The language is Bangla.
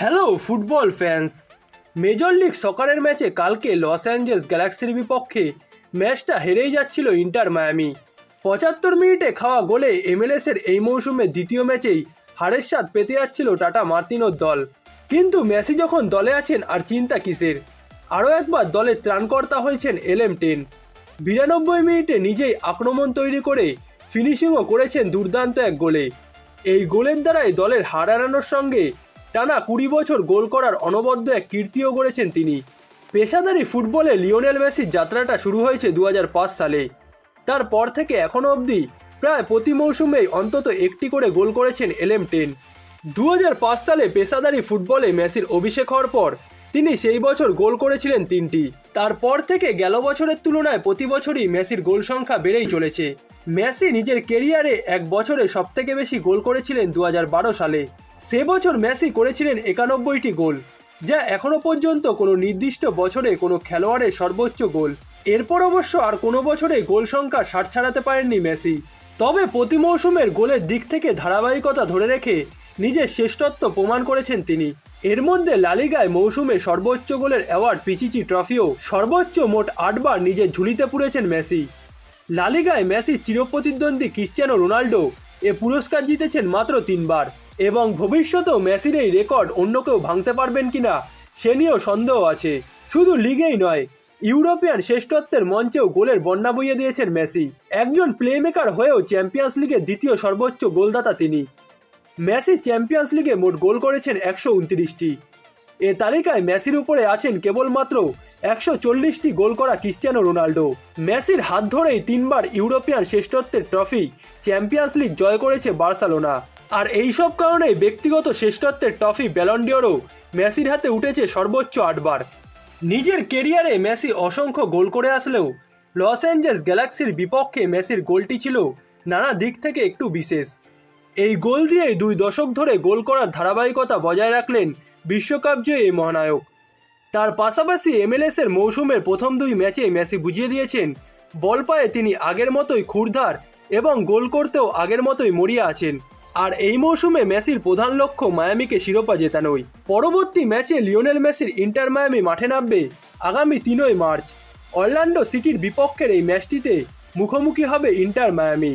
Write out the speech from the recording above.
Hello, football fans. Major league সকারের ম্যাচে কালকে লস অ্যাঞ্জেলস গ্যালাক্সির বিপক্ষে ম্যাচটা হেরেই যাচ্ছিল ইন্টার মায়ামি। পঁচাত্তর মিনিটে খাওয়া গোলে এমএলএসের এই মৌসুমে দ্বিতীয় ম্যাচেই হারের স্বাদ পেতে যাচ্ছিল টাটা মার্তিনোর দল। কিন্তু মেসি যখন দলে আছেন, আর চিন্তা কিসের? আরও একবার দলের ত্রাণকর্তা হয়েছেন এল এম টেন। বিরানব্বই মিনিটে নিজেই আক্রমণ তৈরি করে ফিনিশিংও করেছেন দুর্দান্ত এক গোলে। এই গোলের দ্বারাই দলের হার এড়ানোর সঙ্গে টানা কুড়ি বছর গোল করার অনবদ্য এক কীর্তিও গড়েছেন তিনি। পেশাদারি ফুটবলে লিওনেল মেসির যাত্রাটা শুরু হয়েছে দু হাজার পাঁচ সালে। তারপর থেকে এখনও অবধি প্রায় প্রতি মৌসুমেই অন্তত একটি করে গোল করেছেন এলএম টেন। দু হাজার পাঁচ সালে পেশাদারি ফুটবলে মেসির অভিষেক হওয়ার পর তিনি সেই বছর গোল করেছিলেন তিনটি। তারপর থেকে গেল বছরের তুলনায় প্রতি বছরই মেসির গোল সংখ্যা বেড়েই চলেছে। মেসি নিজের কেরিয়ারে এক বছরে সবথেকে বেশি গোল করেছিলেন দু হাজার বারো সালে। সে বছর মেসি করেছিলেন একানব্বইটি গোল, যা এখনও পর্যন্ত কোনো নির্দিষ্ট বছরে কোনো খেলোয়াড়ের সর্বোচ্চ গোল। এরপর অবশ্য আর কোনো বছরে গোল সংখ্যা ষাট ছাড়াতে পারেননি মেসি। তবে প্রতি মৌসুমের গোলের দিক থেকে ধারাবাহিকতা ধরে রেখে নিজের শ্রেষ্ঠত্ব প্রমাণ করেছেন তিনি। এর মধ্যে লালিগায় মৌসুমে সর্বোচ্চ গোলের অ্যাওয়ার্ড, পিচিচি ট্রফিও। সর্বোচ্চ মোট আটবার নিজের ঝুলিতে পুরেছেন মেসি। লালিগায় মেসি চিরপ্রতিদ্বন্দ্বী ক্রিশ্চিয়ানো রোনাল্ডো। এ পুরস্কার জিতেছেন মাত্র তিনবার। এবং ভবিষ্যতেও মেসির এই রেকর্ড অন্য কেউ ভাঙতে পারবেন কিনা, সে নিয়েও সন্দেহ আছে। শুধু লিগেই নয়, ইউরোপিয়ান শ্রেষ্ঠত্বের মঞ্চেও গোলের বন্যা বইয়ে দিয়েছেন মেসি। একজন প্লেমেকার হয়েও চ্যাম্পিয়ন্স লিগের দ্বিতীয় সর্বোচ্চ গোলদাতা তিনি। মেসি চ্যাম্পিয়ন্স লিগে মোট গোল করেছেন একশো উনত্রিশটি। এ তালিকায় মেসির উপরে আছেন কেবলমাত্র একশো চল্লিশটি গোল করা ক্রিশ্চিয়ানো রোনাল্ডো। মেসির হাত ধরেই তিনবার ইউরোপিয়ান শ্রেষ্ঠত্বের ট্রফি চ্যাম্পিয়ন্স লিগ জয় করেছে বার্সেলোনা। আর এই সব কারণেই ব্যক্তিগত শ্রেষ্ঠত্বের ট্রফি ব্যালন্ডিওরও মেসির হাতে উঠেছে সর্বোচ্চ আটবার। নিজের কেরিয়ারে মেসি অসংখ্য গোল করে আসলেও লস অ্যাঞ্জেলস গ্যালাক্সির বিপক্ষে মেসির গোলটি ছিল নানা দিক থেকে একটু বিশেষ। এই গোল দিয়েই দুই দশক ধরে গোল করার ধারাবাহিকতা বজায় রাখলেন বিশ্বকাপ জয়ী এই মহানায়ক। তার পাশাপাশি এমএলএসের মৌসুমের প্রথম দুই ম্যাচে মেসি বুঝিয়ে দিয়েছেন, বল পায়ে তিনি আগের মতোই ক্ষুরধার এবং গোল করতেও আগের মতোই মরিয়া আছেন। আর এই মৌসুমে মেসির প্রধান লক্ষ্য মায়ামিকে শিরোপা জেতানোই। পরবর্তী ম্যাচে লিওনেল মেসির ইন্টার মায়ামি মাঠে নামবে আগামী তিনই মার্চ। অরল্যান্ডো সিটির বিপক্ষের এই ম্যাচটিতে মুখোমুখি হবে ইন্টার মায়ামি।